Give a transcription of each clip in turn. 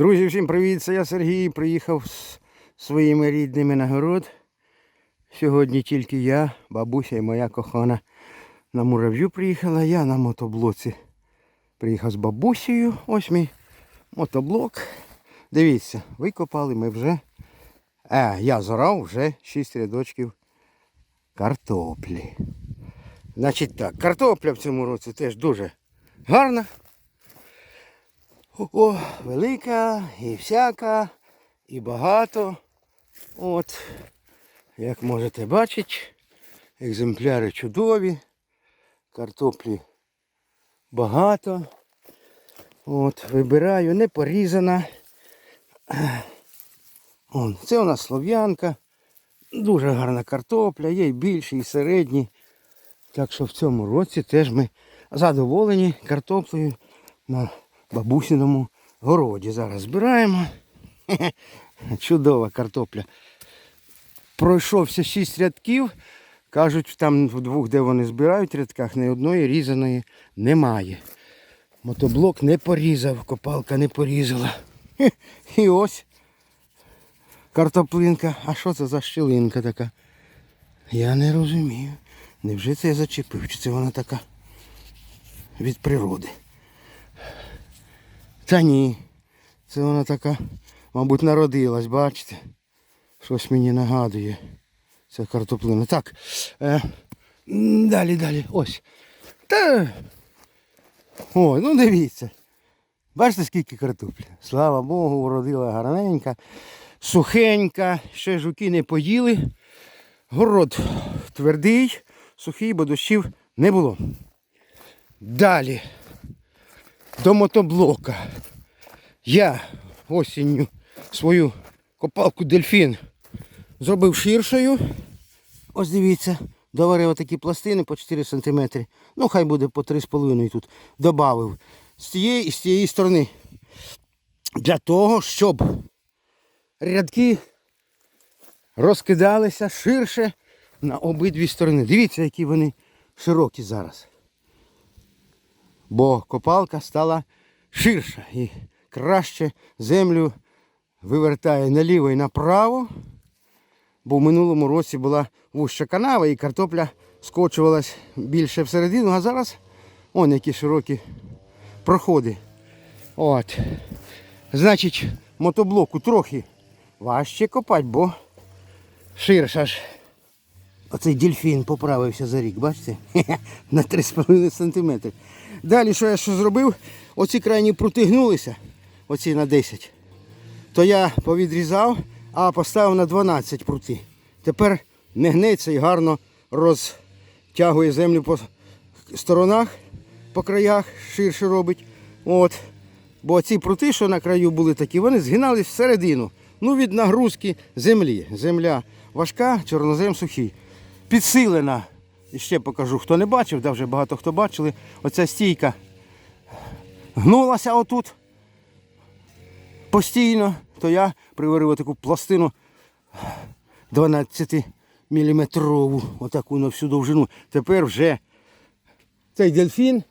Друзі, всім привіт! Це я Сергій. Приїхав з своїми рідними на город. Сьогодні тільки я, бабуся і моя кохана на мурав'ю приїхала. Я на мотоблоці. Приїхав з бабусею. Ось мій мотоблок. Дивіться, викопали ми вже. Е, я зорав вже 6 рядочків картоплі. Значить так, картопля в цьому році теж дуже гарна. О, велика і всяка, і багато. От, як можете бачити, екземпляри чудові, картоплі багато. От, вибираю, не порізана. Вон, це у нас слов'янка. Дуже гарна картопля, є і більші, і середні. Так що в цьому році теж ми задоволені картоплею на бабусиному городі. Зараз збираємо. Чудова картопля. Пройшовся шість рядків. Кажуть, там в двох, де вони збирають рядках, ні одної різаної немає. Мотоблок не порізав, копалка не порізала. І ось картоплинка. А що це за щілинка така? Я не розумію. Невже це я зачепив? Чи це вона така від природи? Та ні. Це вона така, мабуть, народилась, бачите? Щось мені нагадує. Це картоплина. Так. Е, далі, далі. Ось. Та. Ой, ну дивіться. Бачите, скільки картоплі? Слава Богу, вродила гарненька, сухенька, ще жуки не поїли. Город твердий, сухий, бо дощів не було. Далі. До мотоблока. Я осінню свою копалку дельфін зробив ширшою. Ось дивіться, доварив такі пластини по 4 см. Ну, хай буде по 3,5 тут. Добавив з цієї і з цієї сторони. Для того, щоб рядки розкидалися ширше на обидві сторони. Дивіться, які вони широкі зараз. Бо копалка стала ширша і краще землю вивертає наліво і направо. Бо в минулому році була вуща канава і картопля скочувалась більше всередину, а зараз он які широкі проходи. От. Значить, мотоблоку трохи важче копати, бо ширша ж. Оцей дельфін поправився за рік, бачите? На 3,5 см. Далі, що я що зробив? Оці крайні прутигнулися, оці на 10. То я повідрізав, а поставив на 12 прути. Тепер не гнеться і гарно розтягує землю по сторонах, по краях, ширше робить. От. Бо ці прути, що на краю були такі, вони згинались всередину. Ну, від нагрузки землі. Земля важка, чорнозем сухий. Підсилена. І ще покажу, хто не бачив, да вже багато хто бачили. Оця стійка гнулася отут постійно, то я приварив таку пластину 12 міліметрову, отаку на всю довжину. Тепер вже цей дельфін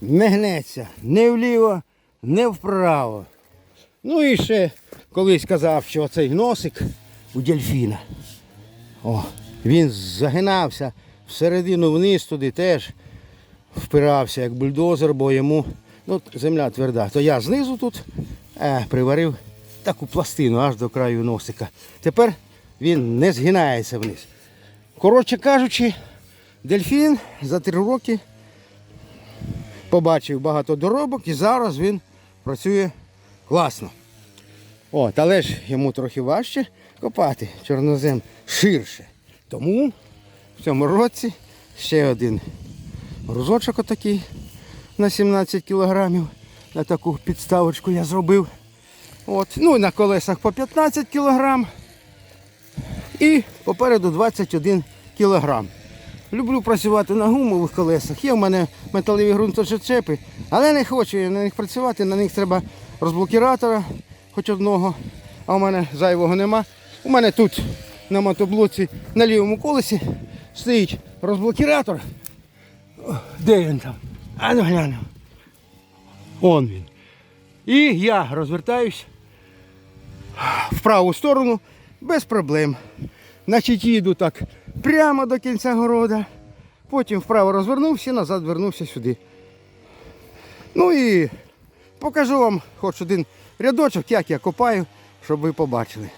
не гнеться не вліво, не вправо. Ну і ще колись казав, що цей носик у дельфіна. О, він загинався всередину вниз туди теж впирався як бульдозер, бо йому ну, земля тверда. То я знизу тут е, приварив таку пластину аж до краю носика. Тепер він не згинається вниз. Коротше кажучи, дельфін за три роки побачив багато доробок і зараз він працює класно. От, але ж йому трохи важче копати чорнозем ширше. Тому в цьому році ще один грузочок отакий на 17 кілограмів. На таку підставочку я зробив. От. Ну і на колесах по 15 кілограм. І попереду 21 кілограм. Люблю працювати на гумових колесах. Є в мене металеві ґрунтозачепи, але не хочу я на них працювати, на них треба розблокіратора, хоч одного, а у мене зайвого нема. У мене тут на мотоблоці на лівому колесі стоїть розблокіратор. Де він там? А ну глянемо. Он він. І я розвертаюсь в праву сторону без проблем. Значить, їду так прямо до кінця города. Потім вправо розвернувся, назад вернувся сюди. Ну і покажу вам хоч один рядочок, як я копаю, щоб ви побачили.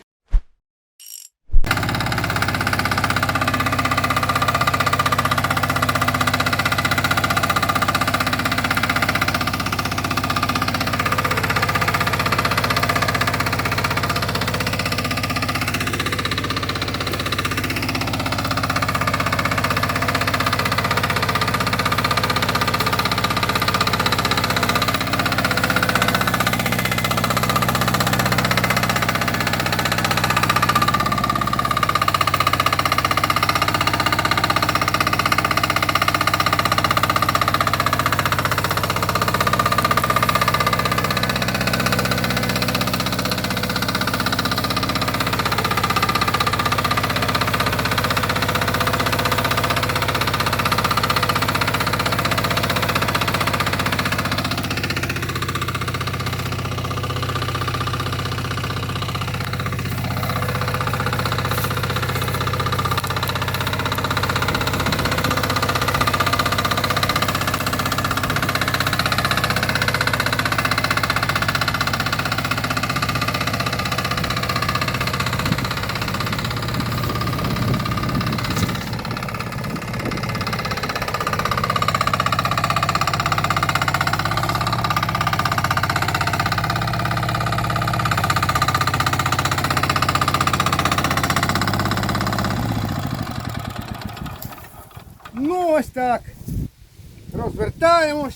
Розвертаємось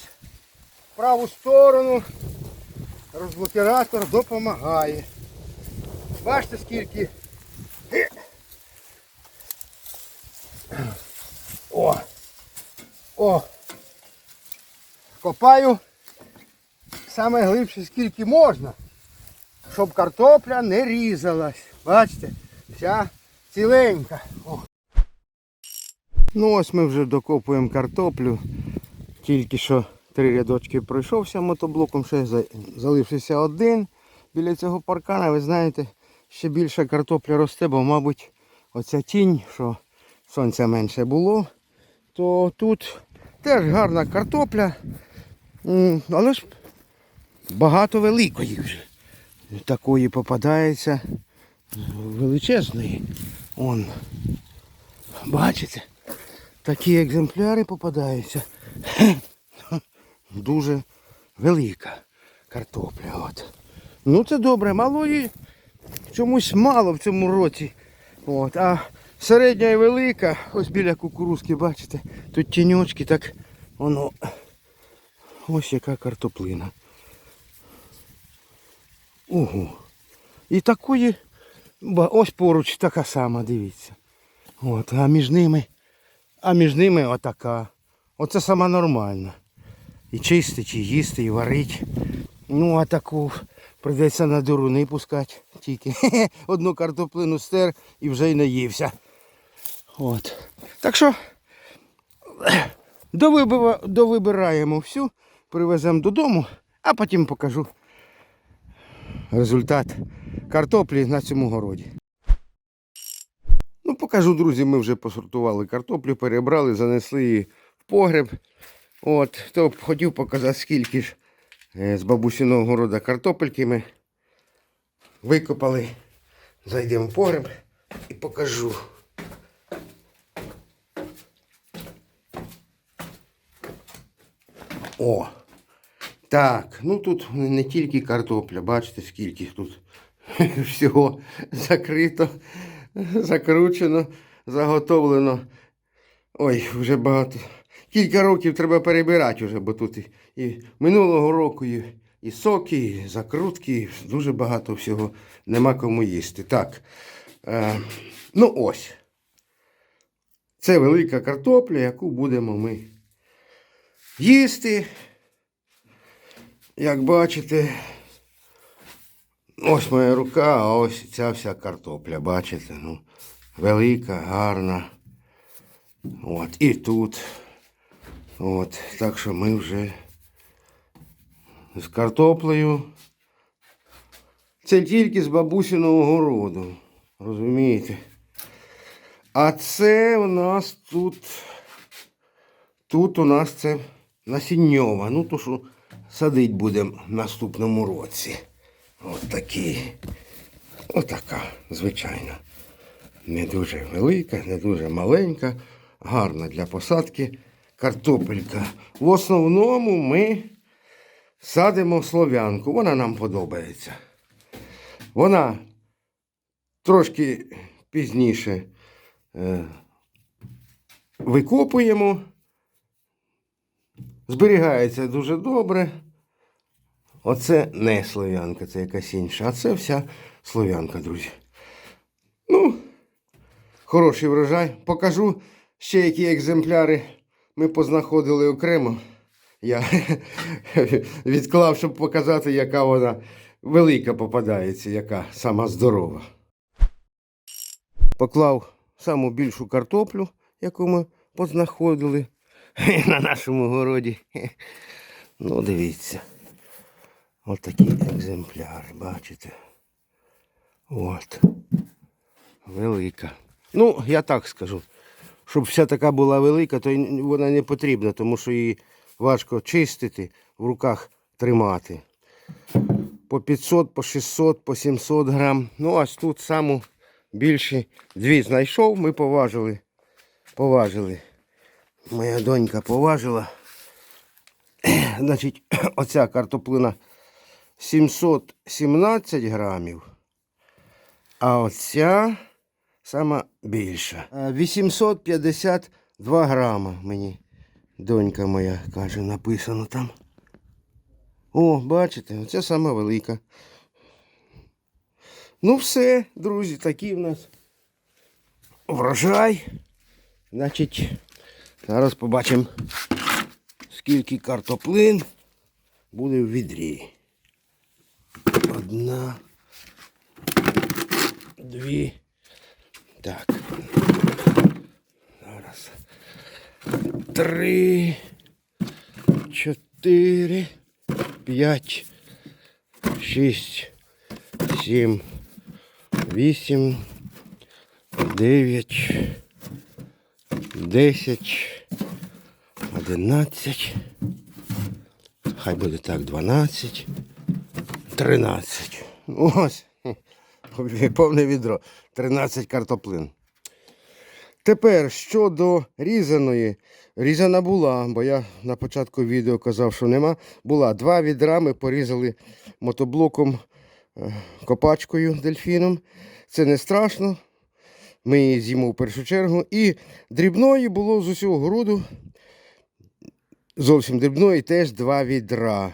в праву сторону. Розблокіратор допомагає. Бачите скільки. О! О! Копаю саме глибше скільки можна, щоб картопля не різалась. Бачите? Вся ціленька. О. Ну ось ми вже докопуємо картоплю. Тільки що три рядочки пройшовся мотоблоком, ще залишився один. Біля цього паркана, ви знаєте, ще більше картопля росте, бо, мабуть, оця тінь, що сонця менше було, то тут теж гарна картопля. Але ж багато великої вже. Такої попадається величезної. Он. Бачите? Такі екземпляри попадаються. Дуже велика картопля. От. Ну це добре, малої чомусь мало в цьому році. От. А середня і велика, ось біля кукурузки, бачите, тут тіньочки, так воно. Ось яка картоплина. Ого. І такої, ось поруч така сама, дивіться. От, а між ними, а між ними отака. Оце сама нормальна. І чистить, і їсти, і варить. Ну, а таку прийдеться на дуруни пускати тільки. Одну картоплину стер і вже й наївся. От. Так що довибираємо всю, привеземо додому, а потім покажу результат картоплі на цьому городі. Ну, покажу, друзі, ми вже посортували картоплю, перебрали, занесли її погреб. От, то хотів показати, скільки ж е, з бабусіного города картопельки ми викопали. Зайдемо в погреб і покажу. О! Так, ну тут не тільки картопля, бачите, скільки тут всього закрито, закручено, заготовлено. Ой, вже багато. Кілька років треба перебирати вже, бо тут і, і минулого року і, і соки, і закрутки, і дуже багато всього. Нема кому їсти. Так. Е, ну ось. Це велика картопля, яку будемо ми їсти. Як бачите, ось моя рука, а ось ця вся картопля, бачите? Ну, велика, гарна. От, і тут. От, так що ми вже з картоплею. Це тільки з бабусиного городу. Розумієте? А це у нас тут. Тут у нас це насінньова. Ну, то що садить будемо в наступному році. От такі. Отака, звичайно. Не дуже велика, не дуже маленька, гарна для посадки картопелька. В основному ми садимо слов'янку. Вона нам подобається. Вона трошки пізніше е, викопуємо. Зберігається дуже добре. Оце не слов'янка, це якась інша. А це вся слов'янка, друзі. Ну, хороший врожай. Покажу ще які екземпляри ми познаходили окремо. Я відклав, щоб показати, яка вона велика попадається, яка сама здорова. Поклав саму більшу картоплю, яку ми познаходили на нашому городі. Ну, дивіться. Ось такий екземпляр, бачите. От. Велика. Ну, я так скажу. Щоб вся така була велика, то вона не потрібна, тому що її важко чистити, в руках тримати. По 500, по 600, по 700 грам. Ну, ось тут саму більше дві знайшов, ми поважили. Поважили. Моя донька поважила. Значить, оця картоплина 717 грамів. А оця сама більша. Е, 852 грама мені донька моя каже, написано там. О, бачите, оця сама велика. Ну все, друзі, такий в нас врожай. Значить, зараз побачимо, скільки картоплин буде в відрі. Одна, дві. Так. Зараз. Три, чотири, п'ять, шість, сім, вісім, дев'ять, десять, одинадцять. Хай буде так, дванадцять, тринадцять. Ось. Повне відро. 13 картоплин. Тепер щодо різаної. Різана була, бо я на початку відео казав, що нема. Була два відра, ми порізали мотоблоком, е, копачкою дельфіном. Це не страшно. Ми її з'їмо в першу чергу. І дрібної було з усього городу. Зовсім дрібної теж два відра.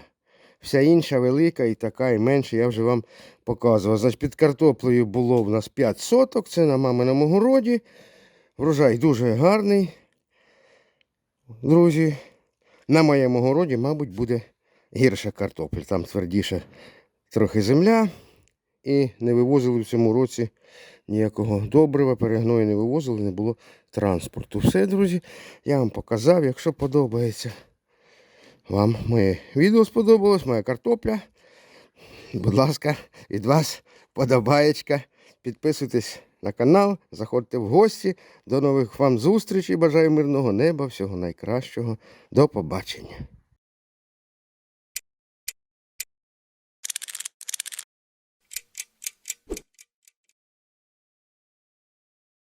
Вся інша велика і така, і менша, я вже вам показував. Значить, під картоплею було в нас 5 соток, це на маминому городі. Врожай дуже гарний. Друзі, на моєму городі, мабуть, буде гірша картопля. Там твердіша трохи земля. І не вивозили в цьому році ніякого добрива, перегною не вивозили, не було транспорту. Все, друзі, я вам показав. Якщо подобається вам моє відео сподобалось, моя картопля. Будь ласка, від вас подобаєчка. Підписуйтесь на канал, заходьте в гості. До нових вам зустрічей. Бажаю мирного неба, всього найкращого. До побачення.